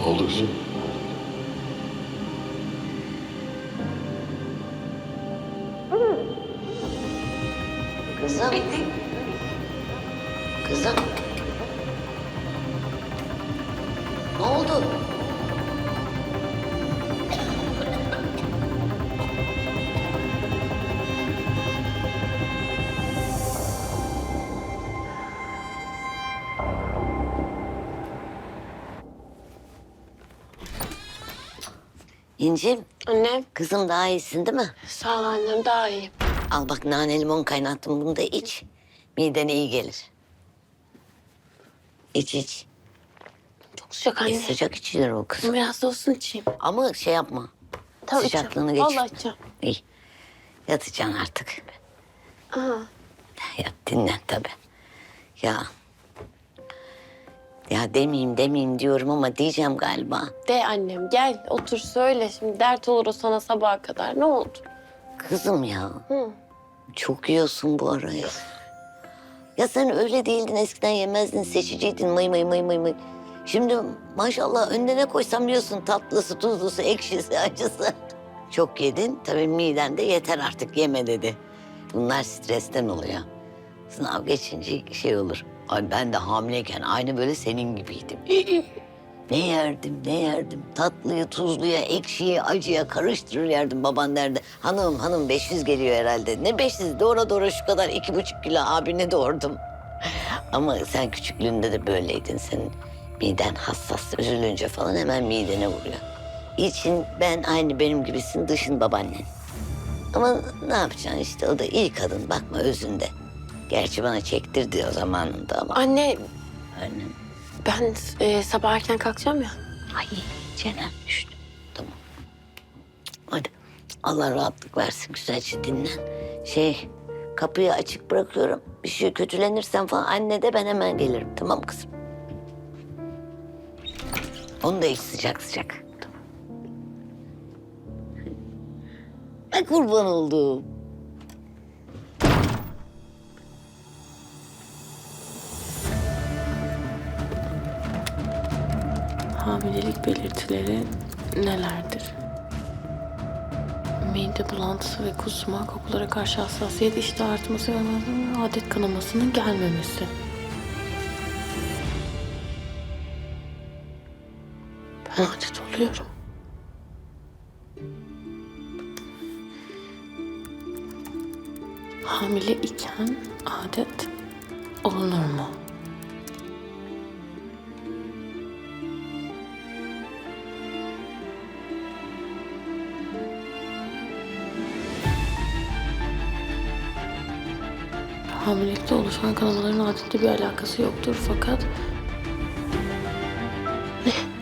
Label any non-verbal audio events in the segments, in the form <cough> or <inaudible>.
Ne oldu? İncim, Annem. kızım daha iyisin değil mi? Sağ ol annem daha iyiyim. Al bak nane limon kaynattım bunu da iç. Midene iyi gelir. İç iç. Çok sıcak E, anne. sıcak içilir o kız. Biraz da olsun içeyim. Ama şey yapma. Tamam, Sıcaklığını içeceğim. geç. Vallahi içeceğim. İyi. Yatacaksın artık. Aa, Yat dinlen tabii. Ya. Ya demeyeyim demeyeyim diyorum ama diyeceğim galiba. de annem gel otur söyle. Şimdi dert olur o sana sabaha kadar. Ne oldu? Kızım ya. Hı. Çok yiyorsun bu araya. Ya sen öyle değildin eskiden yemezdin seçiciydin mıy mıy mıy mıy mıy. Şimdi maşallah önüne ne koysam yiyorsun tatlısı tuzlusu ekşisi acısı. Çok yedin tabii miden de yeter artık yeme dedi. Bunlar stresten oluyor. Sınav geçince şey olur. Ay ben de hamileyken aynı böyle senin gibiydim. Ne yerdim, ne yerdim. Tatlıyı, tuzluya, ekşiyi, acıya karıştırır yerdim. Baban derdi. Hanım, hanım 500 geliyor herhalde. Ne 500? Doğra doğra şu kadar iki buçuk kilo abine doğurdum. Ama sen küçüklüğünde de böyleydin. Senin miden hassas. Üzülünce falan hemen midene vuruyor. İçin ben aynı benim gibisin, dışın babaannen. Ama ne yapacaksın işte o da iyi kadın bakma özünde. Gerçi bana çektirdi o zamanında ama. Anne Annem. ben e, sabah erken kalkacağım ya. Ay çenem düştü. Tamam. Hadi Allah rahatlık versin güzelce dinlen. Şey kapıyı açık bırakıyorum. Bir şey kötülenirsen falan anne de ben hemen gelirim. Tamam kızım. Onu da iç sıcak sıcak. Tamam. Ay kurban oldum. Hamilelik belirtileri nelerdir? Mide bulantısı ve kusma, kokulara karşı hassasiyet, iştah artması ve adet kanamasının gelmemesi. Ben adet oluyorum. Hamile iken adet olunur mu? Hamilelikte oluşan kanamaların adetle bir alakası yoktur fakat... Yavuz.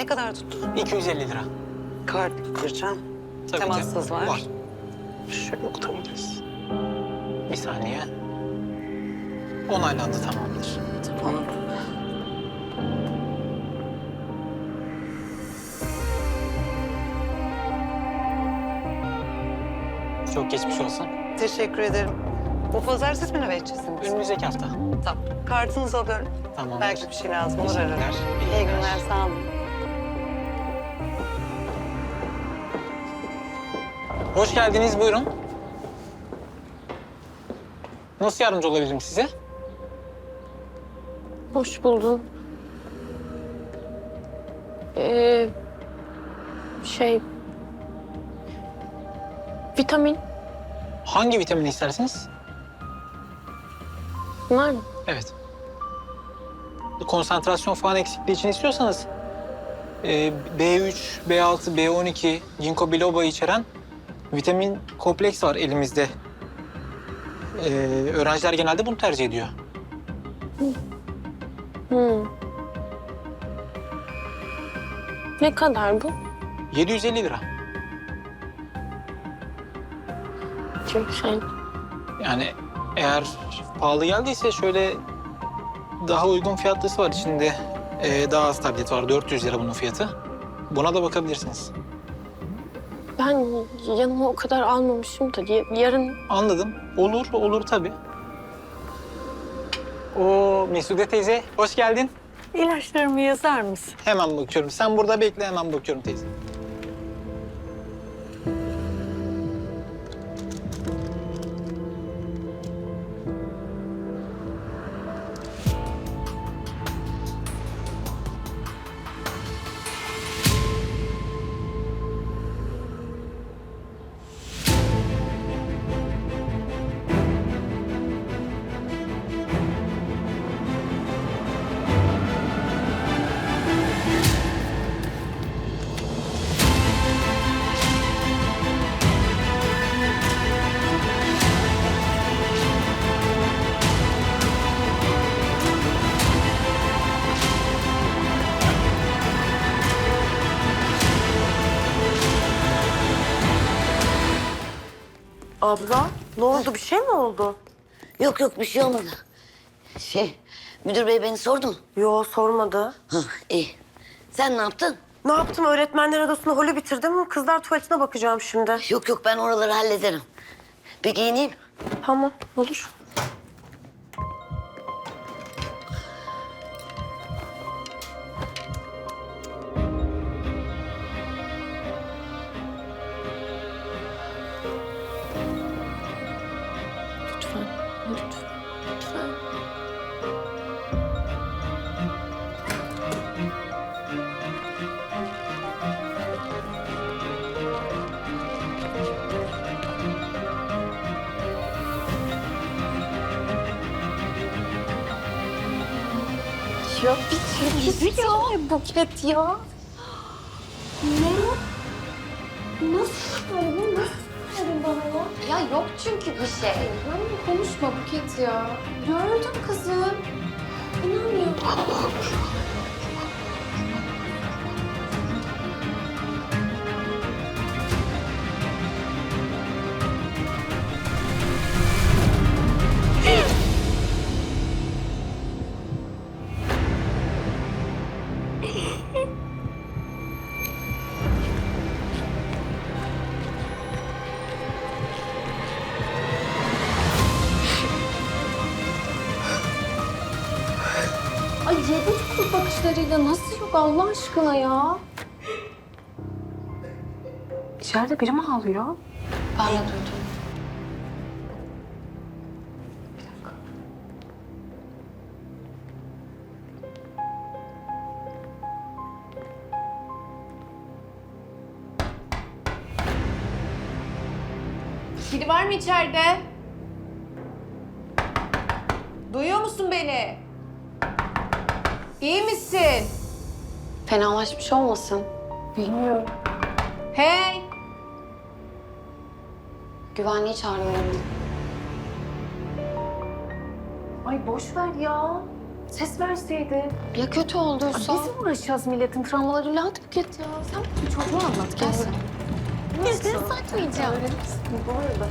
Ne kadar tuttu? 250 lira. Kart kıracağım. Tabii Temassız ki. var. Var. Şöyle okutabiliriz. Bir saniye. Onaylandı tamamdır. Tamam. Çok geçmiş olsun. Teşekkür ederim. Bu pazar siz mi nöbetçisiniz? Önümüzdeki hafta. Tamam. Kartınızı alıyorum. Tamamdır. Belki bir şey lazım olur ararım. Teşekkürler. İyi günler, sağ olun. Hoş geldiniz, buyurun. Nasıl yardımcı olabilirim size? Hoş buldum. Ee, şey... Vitamin. Hangi vitamini istersiniz? Bunlar mı? Evet. Konsantrasyon falan eksikliği için istiyorsanız e, B3, B6, B12, ginkgo biloba içeren vitamin kompleks var elimizde. E, öğrenciler genelde bunu tercih ediyor. Hmm. Ne kadar bu? 750 lira. Çok şey. Yani eğer pahalı geldiyse şöyle daha uygun fiyatlısı var içinde. e, daha az tablet var. 400 lira bunun fiyatı. Buna da bakabilirsiniz. Ben yanıma o kadar almamışım da ya- yarın Anladım. Olur, olur tabii. O Mesude teyze, hoş geldin. İlaçlarımı yazar mısın? Hemen bakıyorum. Sen burada bekle, hemen bakıyorum teyze. Abla ne oldu bir şey mi oldu? Yok yok bir şey olmadı. Şey müdür bey beni sordu mu? Yo sormadı. Hı, iyi. Sen ne yaptın? Ne yaptım öğretmenler odasında holü bitirdim. Kızlar tuvaletine bakacağım şimdi. Yok yok ben oraları hallederim. Bir giyineyim. Tamam olur. Ya bir kere ya buket ya. Ya yok çünkü bir şey. Benimle konuşma Buket ya. Gördüm kızım. İnanmıyorum. <laughs> bakışlarıyla nasıl yok Allah aşkına ya? İçeride biri mi ağlıyor? Ben de duydum. Biri var mı içeride? Fenalaşmış olmasın. Bilmiyorum. Hey! Güvenliği çağırıyorum. Ay boş ver ya. Ses verseydi. Ya kötü olduysa? Biz mi uğraşacağız milletin travmalarıyla? Hadi Buket ya. Sen bir çocuğu anlat. Gel sen. Nasıl? satmayacağım. Bu arada.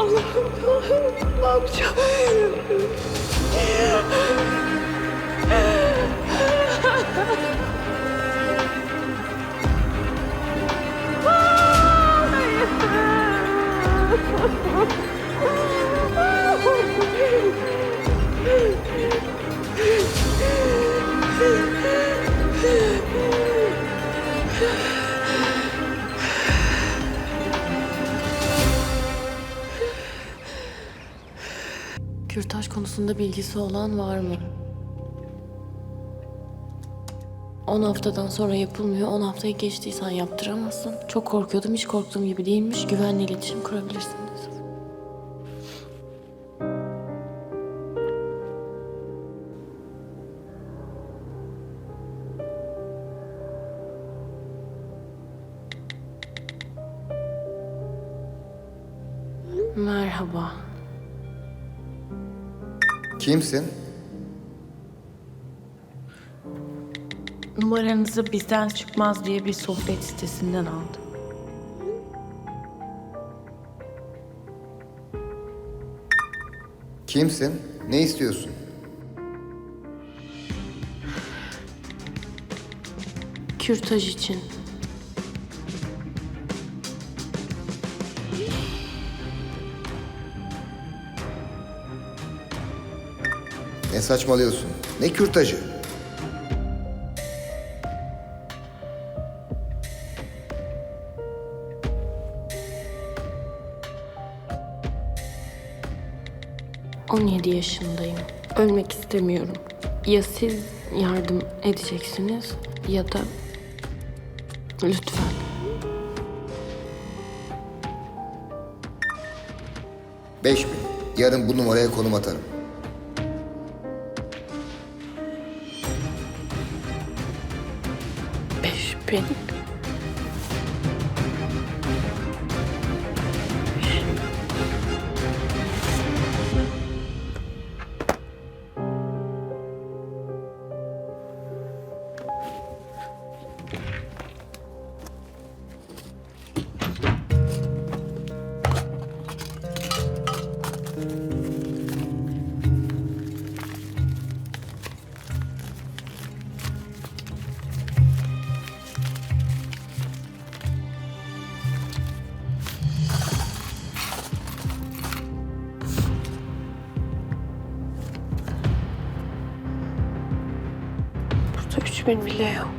Allah'ım Allahım, ne yapacağım? Kürtaj konusunda bilgisi olan var mı? 10 haftadan sonra yapılmıyor. 10 haftayı geçtiysen yaptıramazsın. Çok korkuyordum. Hiç korktuğum gibi değilmiş. Güvenli iletişim kurabilirsiniz. Merhaba. Kimsin? Numaranızı bizden çıkmaz diye bir sohbet sitesinden aldım. Kimsin? Ne istiyorsun? Kürtaj için. Ne saçmalıyorsun? Ne kürtajı? 17 yaşındayım. Ölmek istemiyorum. Ya siz yardım edeceksiniz ya da lütfen. Beş bin. Yarın bu numaraya konum atarım. Beş bin. Burada üç bin bile yok.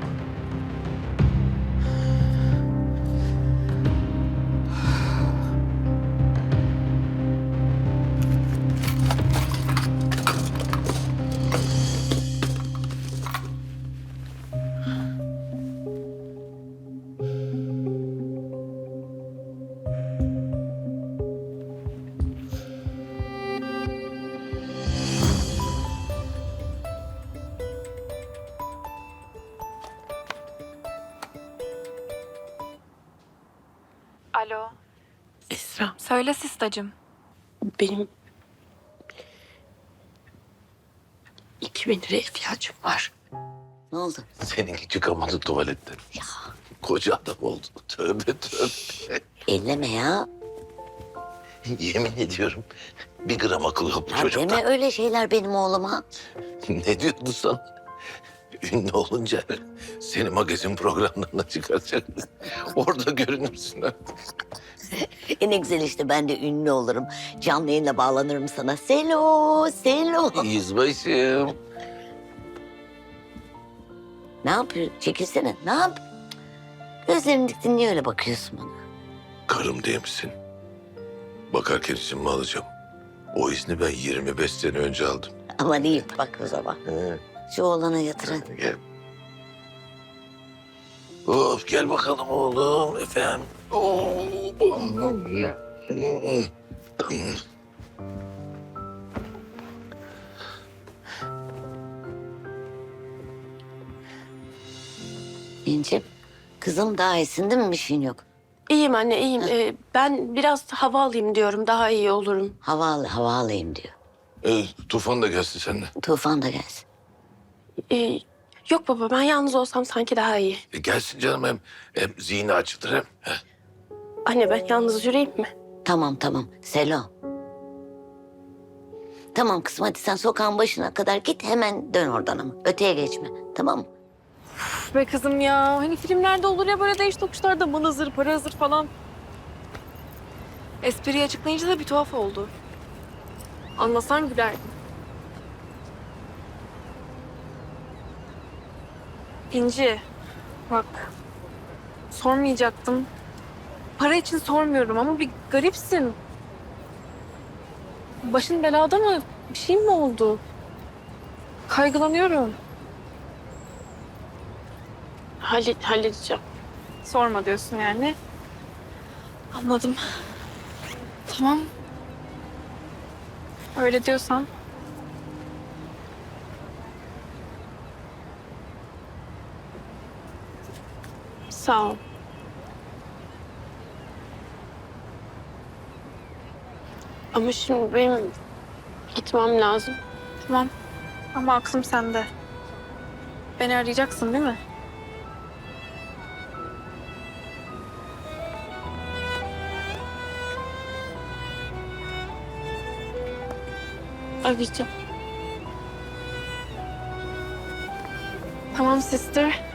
Esra Söyle sistacım. benim iki bin liraya ihtiyacım var. Ne oldu? Seninki çıkamadı tuvaletten. Ya Koca adam oldu. Tövbe tövbe. elleme ya. Yemin ediyorum bir gram akıl yok bu ya çocukta. deme öyle şeyler benim oğluma. Ne diyordu sana? Ünlü olunca seni magazin programlarına çıkaracaklar. Orada görünürsün artık. <laughs> En güzel işte ben de ünlü olurum. Canlı yayınla bağlanırım sana. Selo, Selo. Yüzbaşım. Ne yapıyor? Çekilsene. Ne yap? Gözlerini diktin niye öyle bakıyorsun bana? Karım değil misin? Bakarken izin mi alacağım? O izni ben 25 sene önce aldım. Aman iyi bak o zaman. He, Şu oğlana yatır hadi. gel. Of gel bakalım oğlum efendim. İnce. Kızım daha iyisin değil mi? Bir şeyin yok. İyiyim anne iyiyim. Ee, ben biraz hava alayım diyorum. Daha iyi olurum. Hava, al, hava alayım diyor. Ee, Tufan da gelsin seninle. Tufan da gelsin. Ee, yok baba ben yalnız olsam sanki daha iyi. E, gelsin canım hem, hem zihni açılır hem. Heh. Anne ben yalnız yürüyeyim mi? Tamam tamam. Selo. Tamam kızım hadi sen sokağın başına kadar git hemen dön oradan ama. Öteye geçme. Tamam mı? Üf be kızım ya. Hani filmlerde olur ya böyle değiş tokuşlarda mal hazır, para hazır falan. Espriyi açıklayınca da bir tuhaf oldu. Anlasan gülerdim. İnci, bak. Sormayacaktım. Para için sormuyorum ama bir garipsin. Başın belada mı? Bir şey mi oldu? Kaygılanıyorum. Hallet, halledeceğim. Sorma diyorsun yani. Anladım. Tamam. Öyle diyorsan. Sağ ol. Ama şimdi benim gitmem lazım. Tamam. Ama aklım sende. Beni arayacaksın değil mi? Arayacağım. Tamam sister.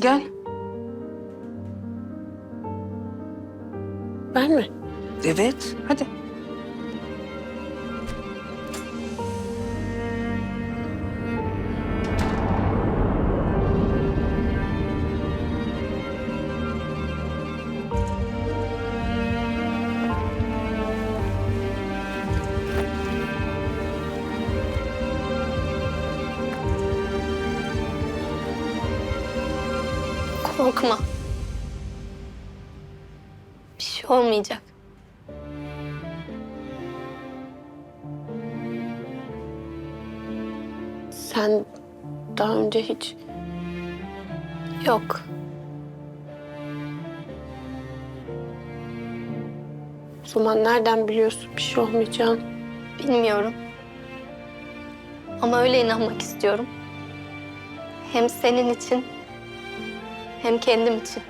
Gel. Ben mi? Evet. Hadi. Olmayacak. Sen daha önce hiç Yok. o zaman nereden biliyorsun bir şey olmayacağını? Bilmiyorum. Ama öyle inanmak istiyorum. Hem senin için hem kendim için.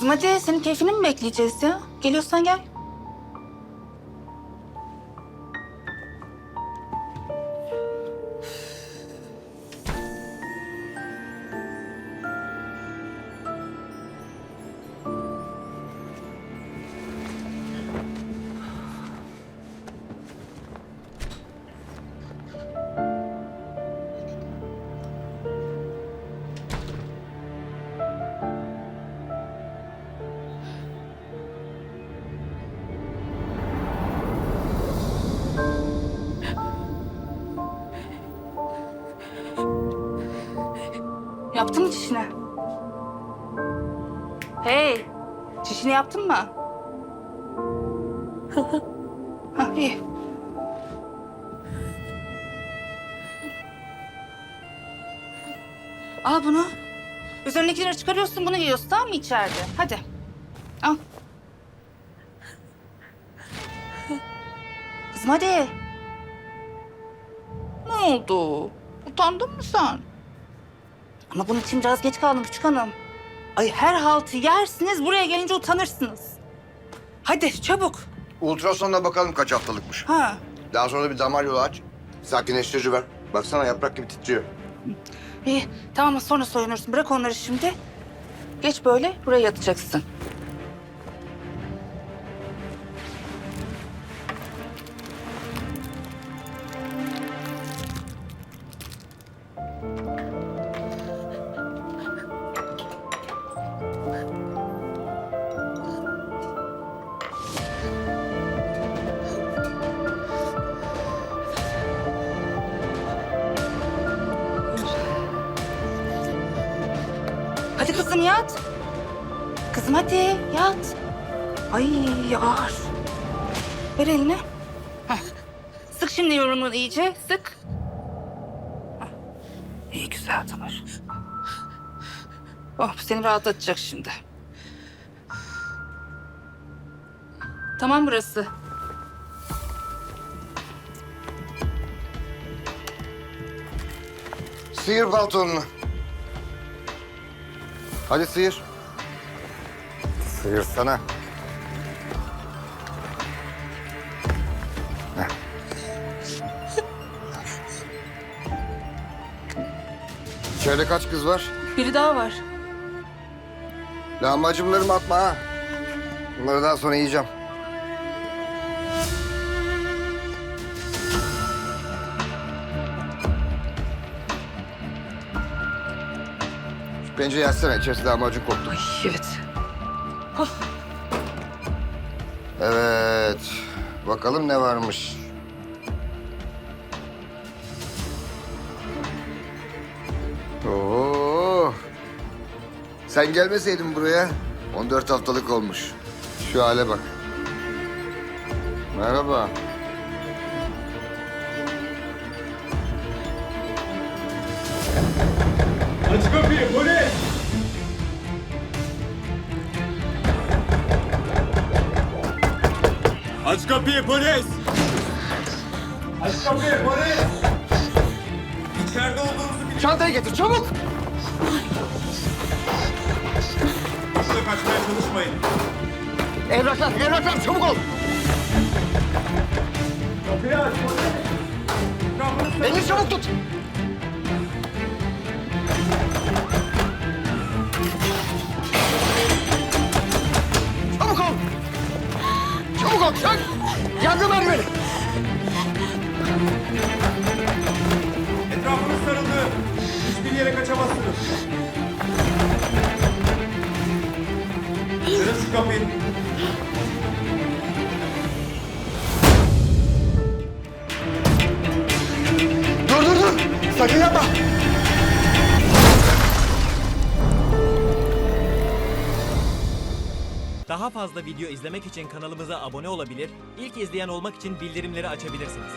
Kızım hadi senin keyfini mi bekleyeceğiz ya? Geliyorsan gel. Yaptın mı çişini? Hey, çişini yaptın mı? <laughs> ha iyi. Al bunu. Üzerindekileri çıkarıyorsun, bunu giyiyorsun tamam mı içeride? Hadi. Al. Kızım hadi. Ne oldu? Utandın mı sen? Ama bunun için biraz geç kaldım küçük hanım. Ay her haltı yersiniz, buraya gelince utanırsınız. Hadi çabuk. Ultrasonda bakalım kaç haftalıkmış. Ha. Daha sonra da bir damar yolu aç. Sakinleştirici ver. Baksana yaprak gibi titriyor. İyi, tamam sonra soyunursun. Bırak onları şimdi. Geç böyle, buraya yatacaksın. Oh seni rahatlatacak şimdi. Tamam burası. Sıyır paltonunu. Hadi sıyır. Sıyırsana. Heh. İçeride kaç kız var? Biri daha var. Lahmacunlarımı atma ha. Bunları daha sonra yiyeceğim. Şu pencereyi açsana. İçerisi lahmacun koktu. Evet. Evet. Bakalım ne varmış. Oo. Sen gelmeseydin buraya 14 haftalık olmuş. Şu hale bak. Merhaba. Aç kapıyı polis! Aç kapıyı polis! Aç kapıyı polis! İçeride olduğunuzu biliyorum. Çantayı getir çabuk. Kaçmaya çalışmayın. Evraklar, evraklar çabuk ol. Kapıyı aç Beni çabuk tut. Çabuk ol. Çabuk ol. Çak. Yardım ver beni. Şu kapıyı. Dur dur dur. Sakın yapma. Daha fazla video izlemek için kanalımıza abone olabilir, ilk izleyen olmak için bildirimleri açabilirsiniz.